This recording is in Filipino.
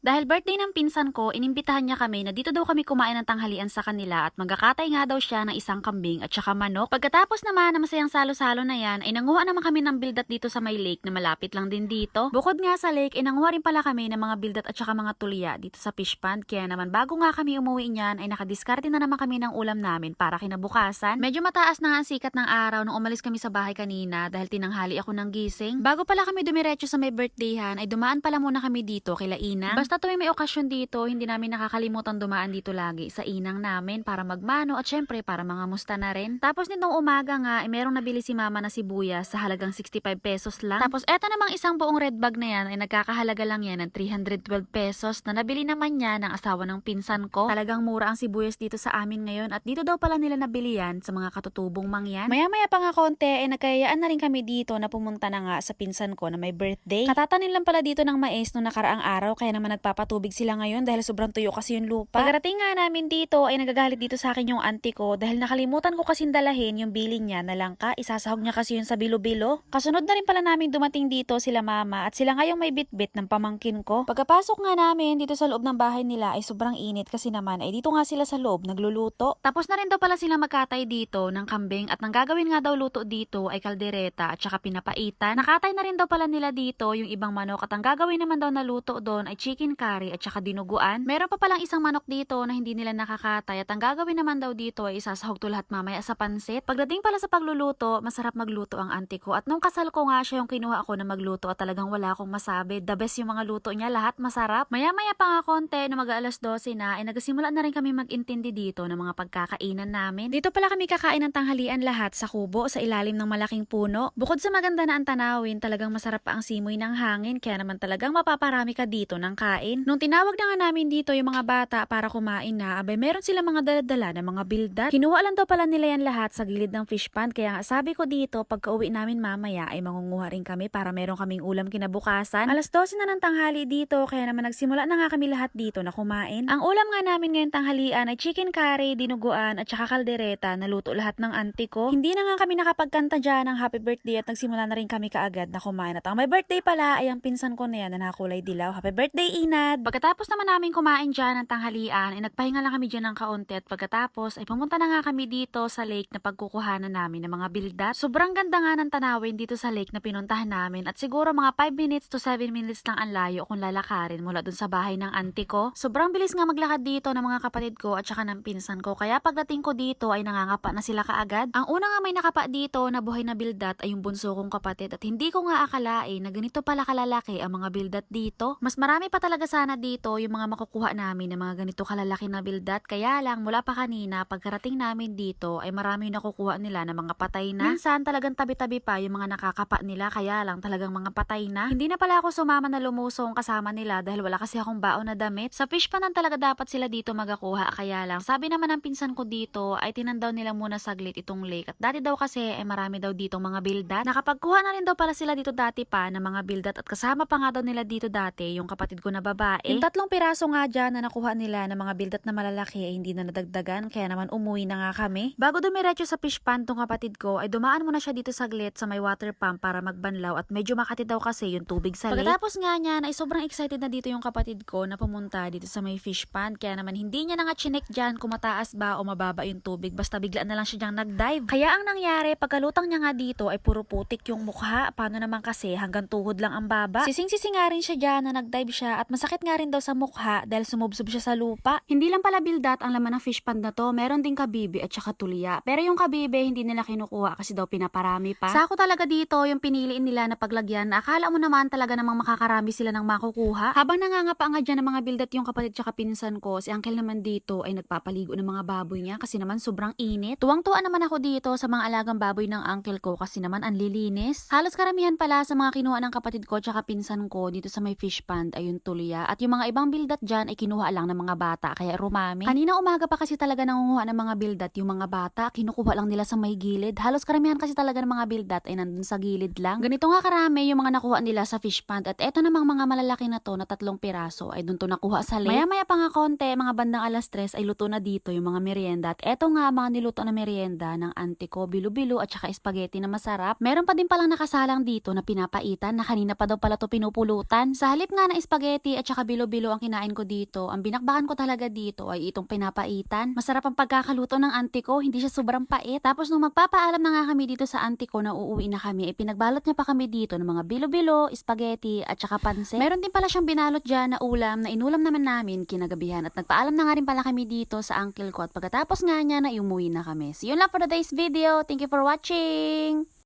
Dahil birthday ng pinsan ko, inimbitahan niya kami na dito daw kami kumain ng tanghalian sa kanila at magkakatay nga daw siya ng isang kambing at saka manok. Pagkatapos naman na masayang salo-salo na yan, ay nanguha naman kami ng bildat dito sa may lake na malapit lang din dito. Bukod nga sa lake, ay nanguha rin pala kami ng mga bildat at saka mga tulya dito sa fish pond. Kaya naman bago nga kami umuwi niyan, ay nakadiskarte na naman kami ng ulam namin para kinabukasan. Medyo mataas na nga ang sikat ng araw nung umalis kami sa bahay kanina dahil tinanghali ako ng gising. Bago pala kami dumiretso sa may birthdayhan, ay dumaan pala muna kami dito kila Ina. Basta tuwing may okasyon dito, hindi namin nakakalimutan dumaan dito lagi sa inang namin para magmano at syempre para mga musta na rin. Tapos nitong umaga nga, ay merong nabili si mama na sibuyas sa halagang 65 pesos lang. Tapos eto namang isang buong red bag na yan ay nagkakahalaga lang yan ng 312 pesos na nabili naman niya ng asawa ng pinsan ko. Talagang mura ang sibuyas dito sa amin ngayon at dito daw pala nila nabili yan sa mga katutubong mangyan. Maya-maya pa nga konti ay nagkayaan na rin kami dito na pumunta na nga sa pinsan ko na may birthday. Katatanin lang pala dito ng mais no nakaraang araw kaya naman nagpapatubig sila ngayon dahil sobrang tuyo kasi yung lupa. Pagkarating nga namin dito ay nagagalit dito sa akin yung auntie ko dahil nakalimutan ko kasing dalahin yung bilin niya na langka. Isasahog niya kasi yun sa bilo-bilo. Kasunod na rin pala namin dumating dito sila mama at sila nga yung may bitbit ng pamangkin ko. Pagkapasok nga namin dito sa loob ng bahay nila ay sobrang init kasi naman ay dito nga sila sa loob nagluluto. Tapos na rin daw pala sila magkatay dito ng kambing at nang gagawin nga daw luto dito ay kaldereta at saka pinapaitan. Nakatay na rin daw pala nila dito yung ibang manok at ang gagawin naman daw na luto doon ay chicken curry at saka dinuguan. Meron pa palang isang manok dito na hindi nila nakakatay at ang gagawin naman daw dito ay isasahog to lahat mamaya sa pansit. Pagdating pala sa pagluluto, masarap magluto ang auntie ko at nung kasal ko nga siya yung kinuha ako na magluto at talagang wala akong masabi. The best yung mga luto niya, lahat masarap. Maya-maya pa nga konti na mag alas 12 na ay nagsimula na rin kami mag-intindi dito ng mga pagkakainan namin. Dito pala kami kakain ng tanghalian lahat sa kubo sa ilalim ng malaking puno. Bukod sa maganda na ang tanawin, talagang masarap pa ang simoy ng hangin kaya naman talagang mapaparami ka dito ng kain. Nung tinawag na nga namin dito yung mga bata para kumain na, abay meron sila mga daladala ng mga bildat. Kinuha lang daw pala nila yan lahat sa gilid ng fish pond kaya nga sabi ko dito pagka uwi namin mamaya ay mangunguha rin kami para meron kaming ulam kinabukasan. Alas 12 na ng tanghali dito kaya naman nagsimula na nga kami lahat dito na kumain. Ang ulam nga namin ngayong tanghalian ay chicken curry, dinuguan at saka kaldereta na luto lahat ng auntie ko. Hindi na nga kami nakapagkanta dyan ng happy birthday at nagsimula na rin kami kaagad na kumain. At ang may birthday pala ay ang pinsan ko na yan na nakakulay dilaw. Happy birthday, Inad! Pagkatapos naman namin kumain dyan ng tanghalian, ay nagpahinga lang kami dyan ng kaunti at pagkatapos ay pumunta na nga kami dito sa lake na pagkukuhanan namin ng mga bildat. Sobrang ganda nga ng tanawin dito sa lake na pinuntahan namin at siguro mga 5 minutes to 7 minutes lang ang layo kung lalakarin mula dun sa bahay ng auntie ko. Sobrang bilis nga maglakad dito ng mga kapatid ko at saka ng pinsan ko kaya pagdating ko dito ay nangangapa na sila kaagad. Ang una nga may nakapa dito na buhay na bildat ay yung bunso kong kapatid at hindi ko nga akalain na ganito pala kalalaki ang mga bildat dito. Mas marami pa talaga sana dito yung mga makukuha namin ng mga ganito kalalaki na bildat kaya lang mula pa kanina pagkarating namin dito ay marami yung nakukuha nila ng mga patay na. Minsan talagang tabi-tabi pa yung mga nakakapa nila kaya lang talagang mga patay na. Hindi na pala ako sumama na lumusong kasama nila dahil wala kasi akong baon na damit. Sa fish panan talaga dapat sila dito magakuha kaya lang sabi naman ng pinsan ko dito ay tinandaw nila muna saglit itong lake at dati daw kasi ay marami daw dito mga bildat. Nakapagkuha na rin daw pala sila dito dati pa ng mga bildat at kasama pa nga daw nila dito dati yung kapatid ko na babae. Yung tatlong piraso nga dyan na nakuha nila ng mga bildat na malalaki ay hindi na nadagdagan kaya naman umuwi na nga kami. Bago dumiretso sa fish pond tong kapatid ko ay dumaan muna siya dito saglit sa may water pump para magbanlaw at medyo makati daw kasi yung tubig sa lake. Pagkatapos nga niyan ay sobrang excited na dito yung kapatid ko na pumunta dito sa may fish pond kaya naman hindi niya na nga chinek dyan kung mataas ba o mababa yung tubig basta bigla na lang siya diyang nag-dive. Kaya ang nangyari pagkalutang niya nga dito ay puro putik yung mukha paano naman kasi hanggang tuhod lang ang baba. Sising-sising nga rin siya dyan na nag-dive siya at masakit nga rin daw sa mukha dahil sumubsob siya sa lupa. Hindi lang pala bildat ang laman ng fish pond na to, meron din kabibi at saka tulya. Pero yung kabibi hindi nila kinukuha kasi daw pinaparami pa. Sako talaga dito yung piniliin nila na paglagyan na akala mo naman talaga namang makakarami sila ng makukuha. Habang nangangapa nga dyan ng mga bildat yung kapatid tsaka pinsan ko, si uncle naman dito ay nagpapaligo ng mga baboy niya kasi naman sobrang init. Tuwang-tuwa naman ako dito sa mga alagang baboy ng uncle ko kasi naman ang lilinis. Halos karamihan pala sa mga kinuha ng kapatid ko tsaka pinsan ko dito sa may fish pond ay yung tulya at yung mga ibang bildat dyan ay kinuha lang ng mga bata kaya rumami. Kanina umaga pa kasi talaga nangunguha ng mga bildat yung mga bata, kinukuha lang nila sa may gilid. Halos karamihan kasi talaga ng mga bildat ay nandun sa gilid lang. Ganito nga karami yung mga nakuha nila sa fish pond at eto namang mga malalaki na to na tatlong piraso ay dun to nakuha sa lake. Maya-maya pa nga konti, mga bandang alas 3 ay luto na dito yung mga merienda at eto nga mga niluto na merienda ng auntie ko, bilo-bilo at saka spaghetti na masarap. Meron pa din palang nakasalang dito na pinapaitan na kanina pa daw pala to pinupulutan. Sa halip nga na spaghetti spaghetti at saka bilo-bilo ang kinain ko dito. Ang binakbakan ko talaga dito ay itong pinapaitan. Masarap ang pagkakaluto ng auntie ko, hindi siya sobrang pait. Tapos nung magpapaalam na nga kami dito sa auntie ko na uuwi na kami, ay pinagbalot niya pa kami dito ng mga bilo-bilo, spaghetti at saka pansit. Meron din pala siyang binalot dyan na ulam na inulam naman namin kinagabihan at nagpaalam na nga rin pala kami dito sa uncle ko at pagkatapos nga niya na umuwi na kami. So yun lang for today's video. Thank you for watching!